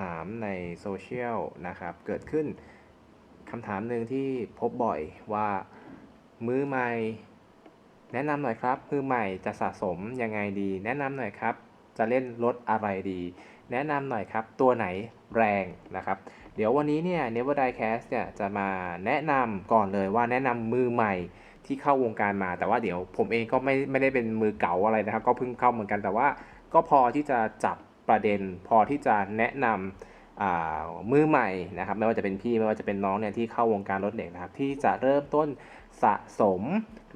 ถามในโซเชียลนะครับ เกิดขึ้นคำถามหนึ่งที่พบบ่อยว่ามือใหม่ แนะนำหน่อยครับมือใหม่จะสะสมยังไงดี แนะนำหน่อยครับ จะเล่นรถอะไรดี แนะนำหน่อยครับ ตัวไหนแรงนะครับ เดี๋ยววันนี้เนี่ย Never Die Cast เนี่ยจะมาแนะนำก่อนเลยว่าแนะนำมือใหม่ที่เข้าวงการมา แต่ว่าเดี๋ยวผมเองก็ไม่ไม่ได้เป็นมือเก่าอะไรนะครับ ก็เพิ่งเข้าเหมือนกันแต่ว่าก็พอที่จะจับ ประเด็นพอที่จะแนะนำมือใหม่นะครับไม่ว่าจะเป็นพี่ไม่ว่าจะเป็นน้องเนี่ยที่เข้าวงการรถเหล็กนะครับที่จะเริ่มต้นสะสม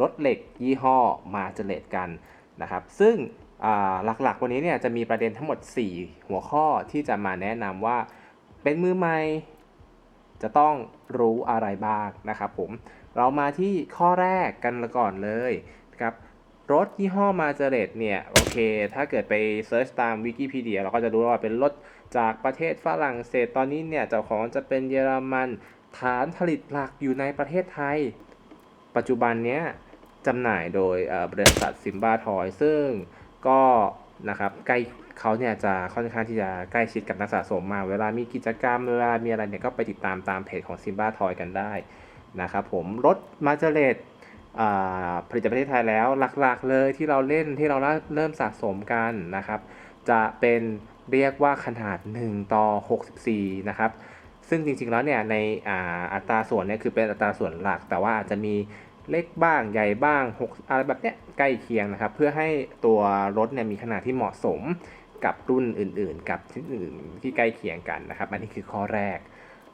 รถเหล็กยี่ห้อมาเจเลตกันนะครับ ซึ่งหลักๆ วันนี้เนี่ยจะมีประเด็นทั้งหมด 4 หัวข้อที่จะมาแนะนำว่าเป็นมือใหม่จะต้องรู้อะไรบ้างนะครับผมเรามาที่ข้อแรกกันก่อนเลยนะครับ รถยี่ห้อมาเจเรตเนี่ยโอเค ถ้าเกิดไปเซิร์ชตามวิกิพีเดียเราก็จะรู้ว่าเป็นรถจากประเทศฝรั่งเศสตอนนี้เนี่ยเจ้าของจะเป็นเยอรมันฐานผลิตหลักอยู่ในประเทศไทย ปัจจุบันเนี้ยจำหน่ายโดยบริษัทซิมบาทอยซึ่งก็นะครับใกล้เขาเนี่ยจะค่อนข้างที่จะใกล้ชิดกับนักสะสมมา เวลามีกิจกรรมเวลามีอะไรเนี่ยก็ไปติดตามตามเพจของซิมบ้าทอยกันได้นะครับผมรถมาเจเรต ผลิตจากประเทศไทยแล้วหลักๆเลยที่เราเล่นที่เราเริ่มสะสมกันนะครับ จะเป็นเรียกว่าขนาด 1 ต่อ 64 นะครับ ซึ่งจริงๆแล้วเนี่ยในอ,อัตราส่วนเนี่ยคือเป็นอัตราส่วนหลัก แต่ว่าอาจจะมีเล็กบ้างใหญ่บ้าง 6 อะไรแบบเนี้ยใกล้เคียงนะครับ เพื่อให้ตัวรถเนี่ยมีขนาดที่เหมาะสมกับรุ่นอื่นๆ กับที่อื่นที่ใกล้เคียงกันนะครับ อันนี้คือข้อแรก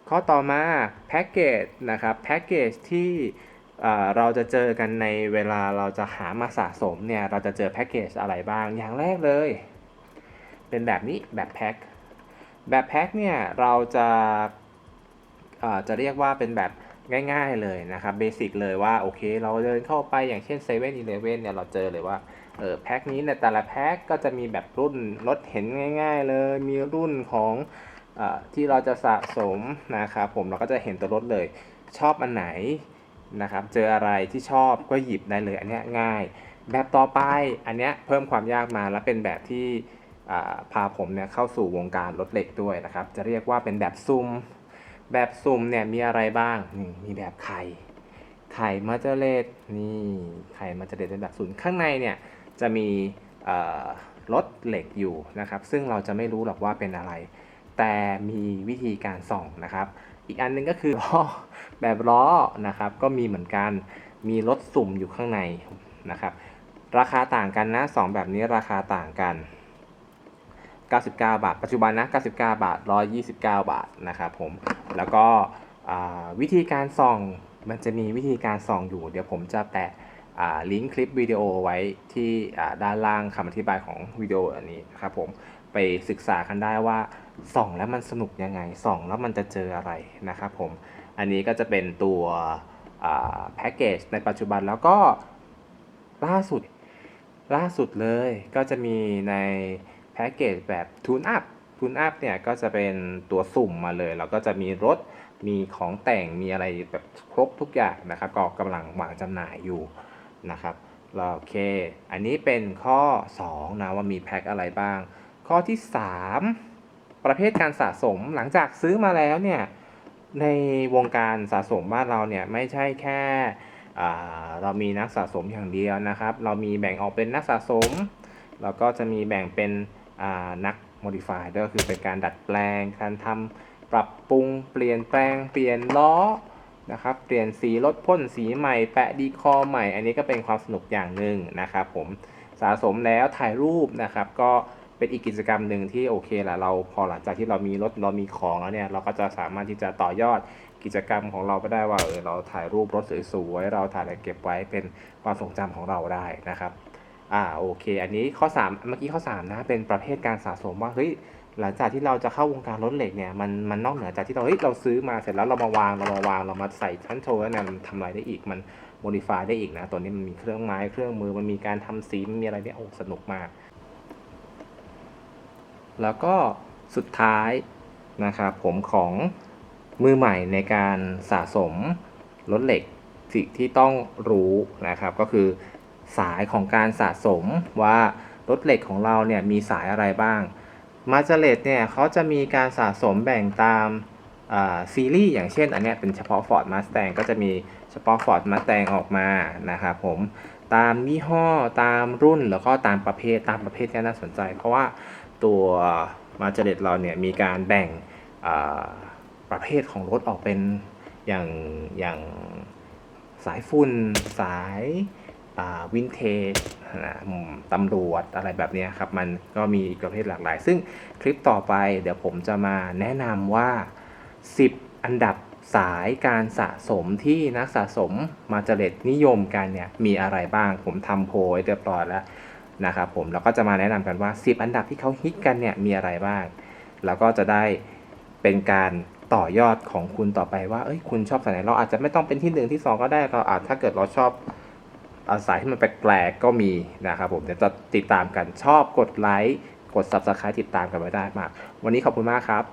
ข้อต่อมาแพ็กเกจนะครับแพ็กเกจที่ เราจะเจอกันในเวลาเราจะหามาสะสมเนี่ย เราจะเจอแพ็กเกจอะไรบ้าง อย่างแรกเลย เป็นแบบนี้แบบแพ็ค แบบแพ็คเนี่ยเราจะาจะเรียกว่าเป็นแบบง่ายๆเลยนะครับเบสิกเลยว่าโอเค เราเดินเข้าไปอย่างเช่น7 e เ e ่ e อเนี่ยเราเจอเลยว่าเออแพ็คนี้ในแต่ละแพ็คก็จะมีแบบรุ่นรถเห็นง่าย ๆ เลย มีรุ่นของอที่เราจะสะสมนะครับผมเราก็จะเห็นตัวรถเลยชอบอันไหน นะครับ เจออะไรที่ชอบก็หยิบได้เลย อันนี้ง่าย แบบต่อไปอันนี้เพิ่มความยากมาแล้วเป็นแบบที่พาผมเนี่ยเข้าสู่วงการรถเหล็กด้วยนะครับ จะเรียกว่าเป็นแบบซุ่ม แบบซุ่มเนี่ยมีอะไรบ้างนี่มีแบบไข่ ไข่มาเจเลตนี่ไข่มาเจเลตเป็นแบบศูนย์ข้างในเนี่ยจะมีรถเหล็กอยู่นะครับ ซึ่งเราจะไม่รู้หรอกว่าเป็นอะไร แต่มีวิธีการส่องนะครับ อีกอันหนึงก็คือล้อแบบล้อนะครับ ก็มีเหมือนกันมีรถสุ่มอยู่ข้างในนะครับ ราคาต่างกันนะสองแบบนี้ราคาต่างกัน 99 บาท ปัจจุบันนะ 99 บาท 129 บาทนะครับผมแล้วก็วิธีการส่องมันจะมีวิธีการส่องอยู่ เดี๋ยวผมจะแปะลิงก์คลิปวิดีโอไว้ที่ด้านล่างคำอธิบายของวิดีโออันนี้นะครับผมไปศึกษากันได้ว่า ส่องแล้วมันสนุกยังไงส่องแล้วมันจะเจออะไรนะครับผม อันนี้ก็จะเป็นตัวแพ็กเกจในปัจจุบันแล้วก็ล่าสุดล่าสุดเลยก็จะมีในแพ็กเกจแบบทูนอัพทูนอัพเนี่ยก็จะเป็นตัวสุ่มมาเลย แล้วก็จะมีรถมีของแต่งมีอะไรแบบครบทุกอย่างนะครับ ก็กำลังวางจำหน่ายอยู่นะครับโอเค อันนี้เป็นข้อ 2 นะว่ามีแพ็คอะไรบ้าง ข้อที่ 3 ประเภทการสะสมหลังจากซื้อมาแล้วเนี่ยในวงการสะสมบ้านเราเนี่ยไม่ใช่แค่เรามีนักสะสมอย่างเดียวนะครับ เรามีแบ่งออกเป็นนักสะสม แล้วก็จะมีแบ่งเป็นนัก modify ด้วยก็คือเป็นการดัดแปลง การทำปรับปรุง เปลี่ยนแปลง เปลี่ยนล้อนะครับเปลี่ยนสีรถพ่นสีใหม่แปะดีคอใหม่ อันนี้ก็เป็นความสนุกอย่างหนึ่งนะครับผมสะสมแล้วถ่ายรูปนะครับก็ เป็นอีกกิจกรรมหนึ่งที่โอเคแหละเราพอหลังจากที่เรามีรถเรามีของแล้วเนี่ยเราก็จะสามารถที่จะต่อยอดกิจกรรมของเราไปได้ว่าเออเราถ่ายรูปรถสวยๆเราถ่ายอะไรเก็บไว้เป็นความทรงจำของเราได้นะครับอ่าโอเค อันนี้ข้อ 3 เมื่อกี้ข้อ3นะเป็นประเภทการสะสมว่าเฮ้ยหลังจากที่เราจะเข้าวงการรถเหล็กเนี่ยมันมันนอกเหนือจากที่เราเฮ้ยเราซื้อมาเสร็จแล้วเรามาวางเรามาวางเรามาใส่ชั้นโชว์แล้วเนี่ยมันทำอะไรได้อีกมัน modify ได้อีกนะตัวนี้มันมีเครื่องไม้เครื่องมือมันมีการทำสีมันมีอะไรเนี่ยโอ้สนุกมาก แล้วก็สุดท้ายนะครับผมของมือใหม่ในการสะสมรถเหล็กสิ่งที่ต้องรู้นะครับ ก็คือสายของการสะสมว่ารถเหล็กของเราเนี่ยมีสายอะไรบ้างมาเจเลตเนี่ยเขาจะมีการสะสมแบ่งตามซีรีส์อย่างเช่น อันนี้เป็นเฉพาะ Ford Mustang ก็จะมีเฉพาะ Ford Mustang ออกมานะครับผมตามยี่ห้อตามรุ่นแล้วก็ตามประเภทตามประเภทเนี่น่าสนใจ เพราะว่า ตัวมาเจเลตเราเนี่ยมีการแบ่งประเภทของรถออกเป็นอย่างอย่างสายฝุ่นสายวินเทจนะตำรวจอะไรแบบนี้ครับ มันก็มีอีกประเภทหลากหลาย ซึ่งคลิปต่อไปเดี๋ยวผมจะมาแนะนำว่า 10 อันดับสายการสะสมที่นักสะสมมาเจเลตนิยมกันเนี่ยมีอะไรบ้างผมทำโพยไว้เรียบร้อยแล้ว นะครับผมแล้วก็จะมาแนะนำกันว่า 10 อันดับที่เขาฮิตกันเนี่ยมีอะไรบ้าง แล้วก็จะได้เป็นการต่อยอดของคุณต่อไปว่าเอ้ยคุณชอบสายไหนเราอาจจะไม่ต้องเป็นที่หนึ่งที่สองก็ได้เราอาจถ้าเกิดเราชอบสายที่มันแปลกๆก็มีนะครับผมเดี๋ยวจะติดตามกันชอบกดไลค์กด subscribe ติดตามกันไว้ได้มาก วันนี้ขอบคุณมากครับ